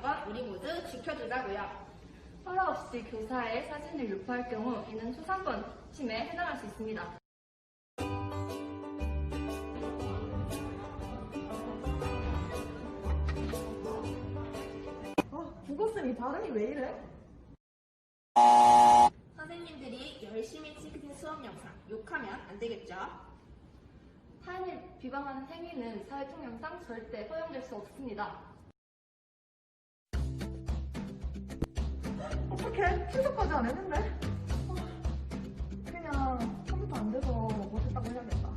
건 우리 모두 지켜주자고요. 허락 없이 교사의 사진을 유포할 경우 이는 초상권 침해에 해당할 수 있습니다. 아, 국어쌤이 발음이 왜 이래? 선생님들이 열심히 찍은 수업 영상 욕하면 안 되겠죠? 타인을 비방하는 행위는 사회 통념상 절대 허용될 수 없습니다. 어떡해? 출석까지 안 했는데? 아, 그냥 컴퓨터 안 돼서 못했다고 해야겠다.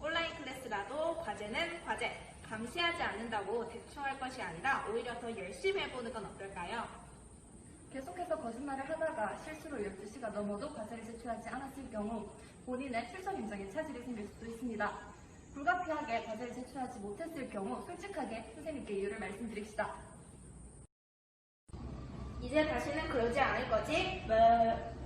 온라인 클래스라도 과제는 과제. 감시하지 않는다고 대충 할 것이 아니라 오히려 더 열심히 해보는 건 어떨까요? 계속해서 거짓말을 하다가 실수로 12시가 넘어도 과제를 제출하지 않았을 경우 본인의 출석 인정에 차질이 생길 수도 있습니다. 불가피하게 과제를 제출하지 못했을 경우 솔직하게 선생님께 이유를 말씀드립시다. 이제 다시는 그러지 않을 거지? 뭐...